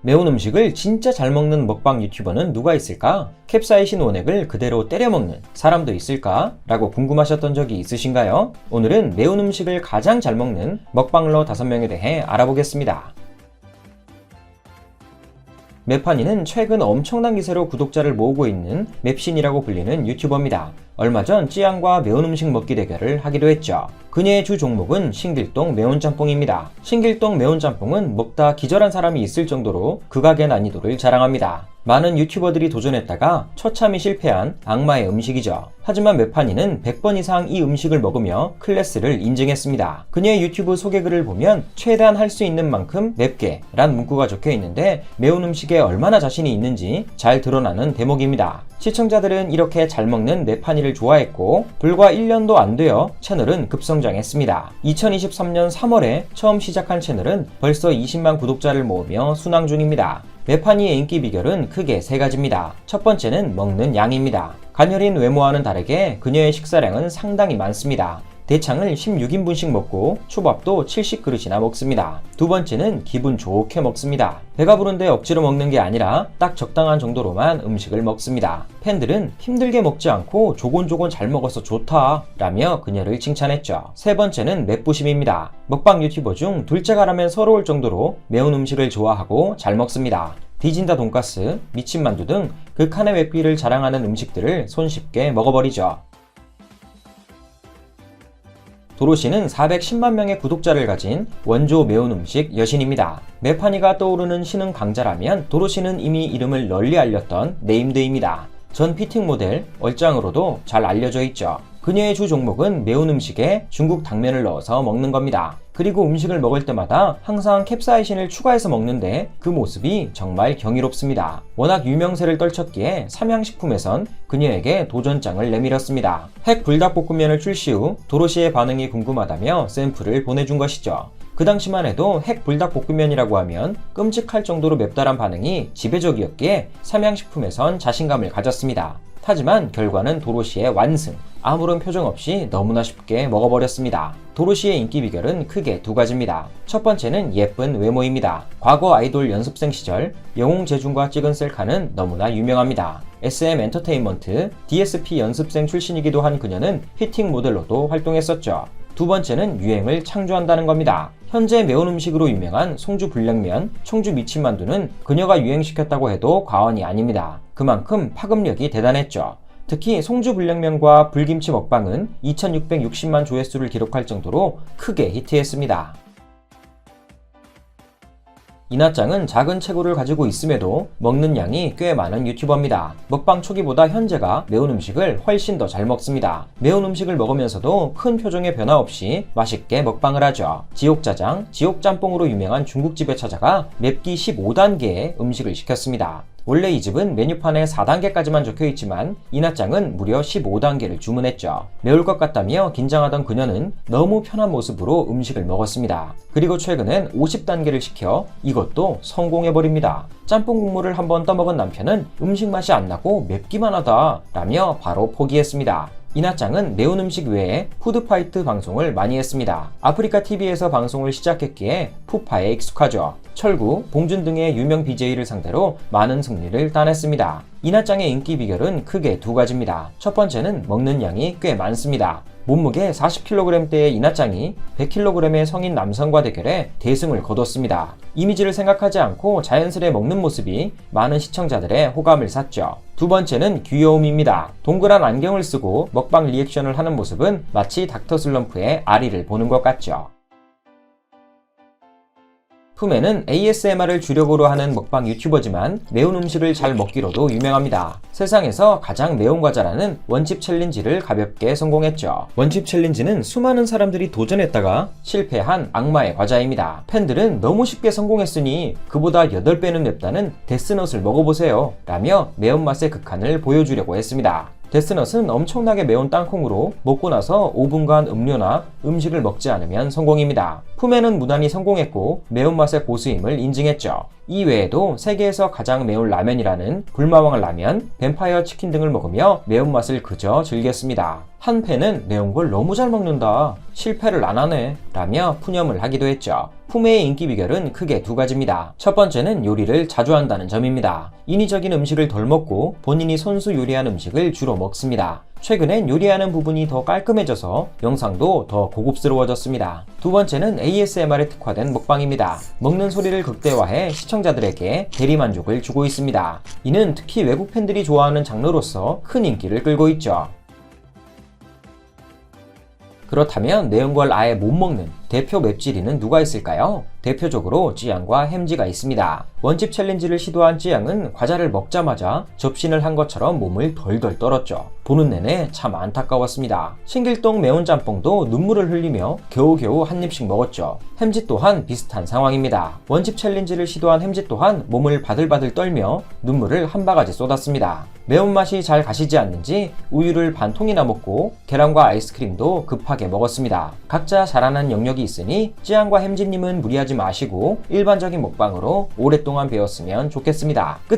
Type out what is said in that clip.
매운 음식을 진짜 잘 먹는 먹방 유튜버는 누가 있을까? 캡사이신 원액을 그대로 때려 먹는 사람도 있을까? 라고 궁금하셨던 적이 있으신가요? 오늘은 매운 음식을 가장 잘 먹는 먹방러 5명에 대해 알아보겠습니다. 맵판이는 최근 엄청난 기세로 구독자를 모으고 있는 맵신이라고 불리는 유튜버입니다. 얼마 전 찌양과 매운 음식 먹기 대결을 하기도 했죠. 그녀의 주 종목은 신길동 매운 짬뽕입니다. 신길동 매운 짬뽕은 먹다 기절한 사람이 있을 정도로 극악의 난이도를 자랑합니다. 많은 유튜버들이 도전했다가 처참히 실패한 악마의 음식이죠. 하지만 맵판이는 100번 이상 이 음식을 먹으며 클래스를 인증했습니다. 그녀의 유튜브 소개글을 보면 최대한 할 수 있는 만큼 맵게 란 문구가 적혀 있는데 매운 음식에 얼마나 자신이 있는지 잘 드러나는 대목입니다. 시청자들은 이렇게 잘 먹는 맵판이를 좋아했고 불과 1년도 안 되어 채널은 급성장했습니다. 2023년 3월에 처음 시작한 채널은 벌써 20만 구독자를 모으며 순항 중입니다. 메파니의 인기 비결은 크게 세 가지입니다. 첫 번째는 먹는 양입니다. 가녀린 외모와는 다르게 그녀의 식사량은 상당히 많습니다. 대창을 16인분씩 먹고 초밥도 70그릇이나 먹습니다. 두 번째는 기분 좋게 먹습니다. 배가 부른데 억지로 먹는 게 아니라 딱 적당한 정도로만 음식을 먹습니다. 팬들은 힘들게 먹지 않고 조곤조곤 잘 먹어서 좋다 라며 그녀를 칭찬했죠. 세 번째는 맵부심입니다. 먹방 유튜버 중 둘째가라면 서러울 정도로 매운 음식을 좋아하고 잘 먹습니다. 디진다 돈가스, 미친 만두 등 극한의 맵기를 자랑하는 음식들을 손쉽게 먹어버리죠. 도로시는 410만 명의 구독자를 가진 원조 매운 음식 여신입니다. 메파니가 떠오르는 신흥 강자라면 도로시는 이미 이름을 널리 알렸던 네임드입니다. 전 피팅 모델, 얼짱으로도 잘 알려져 있죠. 그녀의 주 종목은 매운 음식에 중국 당면을 넣어서 먹는 겁니다. 그리고 음식을 먹을 때마다 항상 캡사이신을 추가해서 먹는데 그 모습이 정말 경이롭습니다. 워낙 유명세를 떨쳤기에 삼양식품에선 그녀에게 도전장을 내밀었습니다. 핵 불닭볶음면을 출시 후 도로시의 반응이 궁금하다며 샘플을 보내준 것이죠. 그 당시만 해도 핵 불닭볶음면이라고 하면 끔찍할 정도로 맵다란 반응이 지배적이었기에 삼양식품에선 자신감을 가졌습니다. 하지만 결과는 도로시의 완승. 아무런 표정 없이 너무나 쉽게 먹어버렸습니다. 도로시의 인기 비결은 크게 두 가지입니다. 첫 번째는 예쁜 외모입니다. 과거 아이돌 연습생 시절 영웅 재준과 찍은 셀카는 너무나 유명합니다. SM 엔터테인먼트, DSP 연습생 출신이기도 한 그녀는 히팅 모델로도 활동했었죠. 두 번째는 유행을 창조한다는 겁니다. 현재 매운 음식으로 유명한 송주 불량면, 청주 미친만두는 그녀가 유행시켰다고 해도 과언이 아닙니다. 그만큼 파급력이 대단했죠. 특히 송주 불량면과 불김치 먹방은 2660만 조회수를 기록할 정도로 크게 히트했습니다. 이나짱은 작은 체구를 가지고 있음에도 먹는 양이 꽤 많은 유튜버입니다. 먹방 초기보다 현재가 매운 음식을 훨씬 더 잘 먹습니다. 매운 음식을 먹으면서도 큰 표정의 변화 없이 맛있게 먹방을 하죠. 지옥짜장, 지옥짬뽕으로 유명한 중국집에 찾아가 맵기 15단계의 음식을 시켰습니다. 원래 이 집은 메뉴판에 4단계까지만 적혀 있지만 이나짱은 무려 15단계를 주문했죠. 매울 것 같다며 긴장하던 그녀는 너무 편한 모습으로 음식을 먹었습니다. 그리고 최근엔 50단계를 시켜 이것도 성공해버립니다. 짬뽕 국물을 한번 떠먹은 남편은 음식 맛이 안 나고 맵기만 하다 라며 바로 포기했습니다. 이나짱은 매운 음식 외에 푸드파이트 방송을 많이 했습니다. 아프리카 TV에서 방송을 시작했기에 푸파에 익숙하죠. 철구, 봉준 등의 유명 BJ를 상대로 많은 승리를 따냈습니다. 이나짱의 인기 비결은 크게 두 가지입니다. 첫 번째는 먹는 양이 꽤 많습니다. 몸무게 40kg대의 이나짱이 100kg의 성인 남성과 대결해 대승을 거뒀습니다. 이미지를 생각하지 않고 자연스레 먹는 모습이 많은 시청자들의 호감을 샀죠. 두 번째는 귀여움입니다. 동그란 안경을 쓰고 먹방 리액션을 하는 모습은 마치 닥터 슬럼프의 아리를 보는 것 같죠. 품에는 ASMR을 주력으로 하는 먹방 유튜버지만 매운 음식을 잘 먹기로도 유명합니다. 세상에서 가장 매운 과자라는 원칩 챌린지를 가볍게 성공했죠. 원칩 챌린지는 수많은 사람들이 도전했다가 실패한 악마의 과자입니다. 팬들은 너무 쉽게 성공했으니 그보다 8배는 맵다는 데스넛을 먹어보세요. 라며 매운맛의 극한을 보여주려고 했습니다. 데스넛은 엄청나게 매운 땅콩으로 먹고 나서 5분간 음료나 음식을 먹지 않으면 성공입니다. 품에는 무난히 성공했고 매운맛의 고수임을 인증했죠. 이 외에도 세계에서 가장 매운 라면이라는 불마왕 라면, 뱀파이어 치킨 등을 먹으며 매운맛을 그저 즐겼습니다. 한 팬은 매운 걸 너무 잘 먹는다. 실패를 안 하네. 라며 푸념을 하기도 했죠. 푸메의 인기 비결은 크게 두 가지입니다. 첫 번째는 요리를 자주 한다는 점입니다. 인위적인 음식을 덜 먹고 본인이 손수 요리한 음식을 주로 먹습니다. 최근엔 요리하는 부분이 더 깔끔해져서 영상도 더 고급스러워졌습니다. 두 번째는 ASMR에 특화된 먹방입니다. 먹는 소리를 극대화해 시청자들에게 대리만족을 주고 있습니다. 이는 특히 외국 팬들이 좋아하는 장르로서 큰 인기를 끌고 있죠. 그렇다면 걸 아예 못 먹는 대표 맵찔이는 누가 있을까요? 대표적으로 찌양과 햄지가 있습니다. 원집 챌린지를 시도한 찌양은 과자를 먹자마자 접신을 한 것처럼 몸을 덜덜 떨었죠. 보는 내내 참 안타까웠습니다. 신길동 매운 짬뽕도 눈물을 흘리며 겨우겨우 한 입씩 먹었죠. 햄지 또한 비슷한 상황입니다. 원집 챌린지를 시도한 햄지 또한 몸을 바들바들 떨며 눈물을 한 바가지 쏟았습니다. 매운맛이 잘 가시지 않는지 우유를 반 통이나 먹고 계란과 아이스크림도 급하게 먹었습니다. 각자 자라난 영역 이 있으니 찌양과 햄지님은 무리하지 마시고 일반적인 먹방으로 오랫동안 배웠으면 좋겠습니다. 끝!